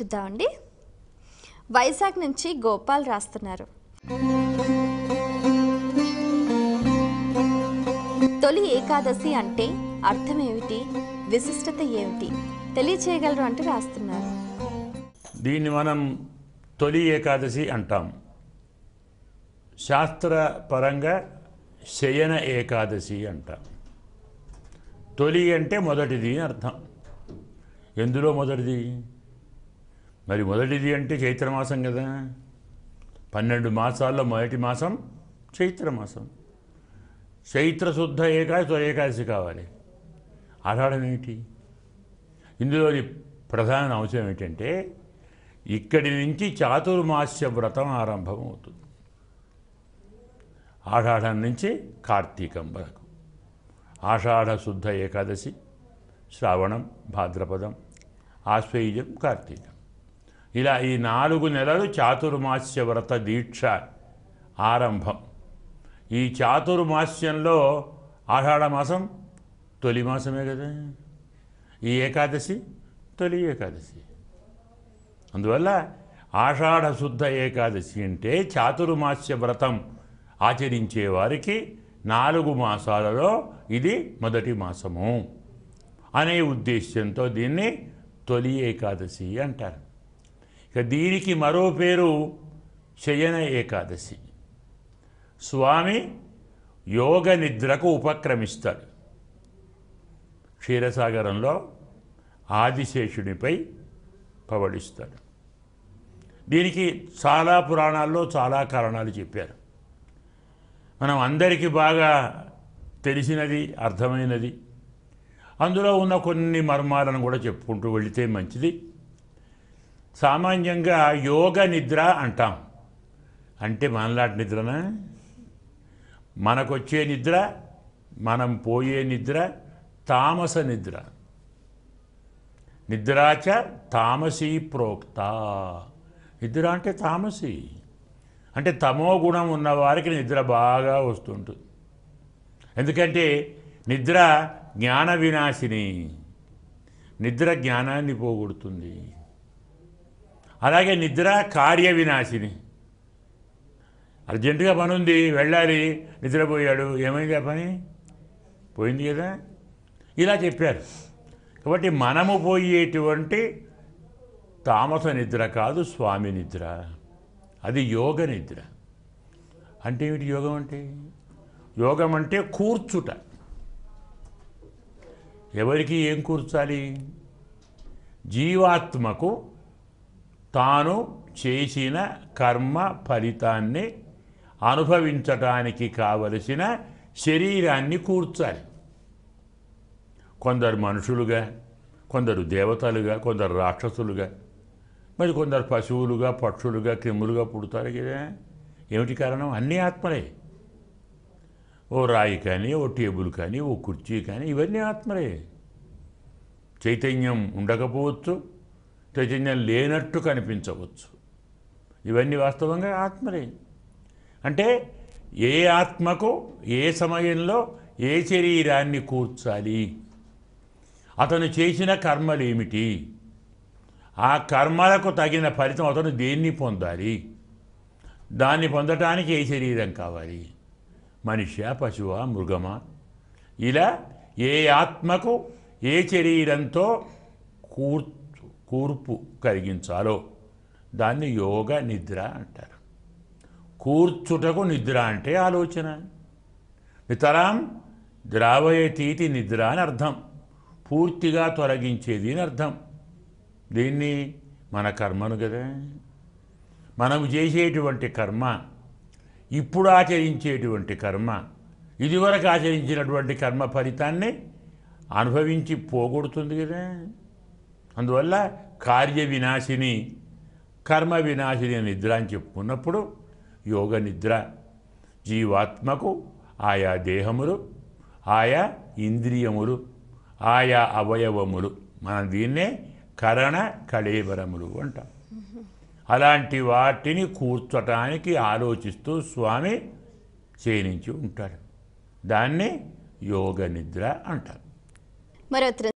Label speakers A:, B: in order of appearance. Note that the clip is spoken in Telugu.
A: చూద్దామండి వైజాగ్ నుంచి గోపాల్ రాస్తున్నారు. తొలి ఏకాదశి అంటే అర్థం ఏమిటి విశిష్టత ఏమిటి? తెలియచేయగలరు అంటూ రాస్తున్నారు.
B: దీన్ని మనం తొలి ఏకాదశి అంటాం. శాస్త్రపరంగా శయన ఏకాదశి అంటాం. తొలి అంటే మొదటిది అర్థం. ఎందులో మొదటిది? మరి మొదటిది అంటే చైత్రమాసం కదా. పన్నెండు మాసాల్లో మొదటి మాసం చైత్రమాసం చైత్ర శుద్ధ ఏకాదశి ఏకాదశి కావాలి. ఆధారం ఏమిటి? ఇందులోని ప్రధాన అంశం ఏంటంటే ఇక్కడి నుంచి చాతుర్మాస్య వ్రతం ఆరంభం అవుతుంది ఆషాఢం నుంచి కార్తీకం వరకు. ఆషాఢ శుద్ధ ఏకాదశి శ్రావణం భాద్రపదం ఆశ్వయుజం కార్తీకం. ఇలా ఈ నాలుగు నెలలు చాతుర్మాస్య వ్రత దీక్ష ఆరంభం. ఈ చాతుర్మాస్యంలో ఆషాఢ మాసం తొలి మాసమే కదా. ఈ ఏకాదశి తొలి ఏకాదశి. అందువల్ల ఆషాఢ శుద్ధ ఏకాదశి అంటే చాతుర్మాస్య వ్రతం ఆచరించే వారికి నాలుగు మాసాలలో ఇది మొదటి మాసము అనే ఉద్దేశ్యంతో దీన్ని తొలి ఏకాదశి అంటారు. ఇక దీనికి మరో పేరు శయన ఏకాదశి. స్వామి యోగ నిద్రకు ఉపక్రమిస్తాడు. క్షీరసాగరంలో ఆదిశేషునిపై పవడిస్తాడు దీనికి చాలా పురాణాల్లో చాలా కారణాలు చెప్పారు. మనం అందరికీ బాగా తెలిసినది అర్థమైనది. అందులో ఉన్న కొన్ని మర్మాలను కూడా చెప్పుకుంటూ వెళితే మంచిది. సామాన్యంగా యోగ నిద్ర అంటాం. అంటే మనలాంటి నిద్రనా? మనకొచ్చే నిద్ర మనం పోయే నిద్ర తామస నిద్ర. నిద్రాచ తామసీ ప్రోక్త. నిద్ర అంటే తామసి. అంటే తమో గుణం ఉన్న వారికి నిద్ర బాగా వస్తుంటుంది. ఎందుకంటే నిద్ర జ్ఞాన వినాశిని. నిద్ర జ్ఞానాన్ని పోగొడుతుంది. అలాగే నిద్ర కార్య వినాశిని. అర్జెంటుగా పని ఉంది వెళ్ళాలి నిద్రపోయాడు. ఏమైంది ఆ పని? పోయింది కదా? ఇలా చెప్పారు. కాబట్టి మనము పోయేటువంటి తామస నిద్ర కాదు స్వామి నిద్ర. అది యోగ నిద్ర. అంటే ఏమిటి యోగం అంటే? యోగం అంటే కూర్చుట. ఎవరికి ఏం కూర్చాలి? జీవాత్మకు తాను చేసిన కర్మ ఫలితాన్ని అనుభవించటానికి కావలసిన శరీరాన్ని కూర్చాలి. కొందరు మనుషులుగా కొందరు దేవతలుగా కొందరు రాక్షసులుగా మరి కొందరు పశువులుగా పక్షులుగా క్రిములుగా పుడతారు కదా. ఏమిటి కారణం? అన్నీ ఆత్మలే. ఓ రాయి కానీ ఓ టేబుల్ కానీ ఓ కుర్చీ కానీ ఇవన్నీ ఆత్మలే. చైతన్యం ఉండకపోవచ్చు. చైతన్యం లేనట్టు కనిపించవచ్చు. ఇవన్నీ వాస్తవంగా ఆత్మలే. అంటే ఏ ఆత్మకు ఏ సమయంలో ఏ శరీరాన్ని కూర్చాలి? అతను చేసిన కర్మలేమిటి ఆ కర్మలకు తగిన ఫలితం అతను దేన్ని పొందాలి? దాన్ని పొందటానికి ఏ శరీరం కావాలి? మనిషి పశువ మృగమా? ఇలా ఏ ఆత్మకు ఏ శరీరంతో కూర్చు కూర్పు కలిగించాలో. దాన్ని యోగ నిద్ర అంటారు. కూర్చుటకు నిద్ర అంటే ఆలోచన. నితరాం ద్రావయతీతి నిద్ర అని అర్థం. పూర్తిగా తొలగించేది అని అర్థం. దీన్ని మన కర్మను కదా. మనం చేసేటువంటి కర్మ ఇప్పుడు ఆచరించేటువంటి కర్మ ఇదివరకు ఆచరించినటువంటి కర్మ ఫలితాన్ని అనుభవించి పోగొడుతుంది కదా. అందువల్ల కార్య వినాశిని కర్మ వినాశిని నిద్ర అని చెప్పుకున్నప్పుడు యోగ నిద్ర. జీవాత్మకు ఆయా దేహములు ఆయా ఇంద్రియములు ఆయా అవయవములు. మనం దీన్నే కరణ కళేబరములు అంటాం. అలాంటి వాటిని కూర్చోటానికి ఆలోచిస్తూ స్వామి క్షీణించి ఉంటాడు. దాన్ని యోగ నిద్ర అంటారు.
A: మరో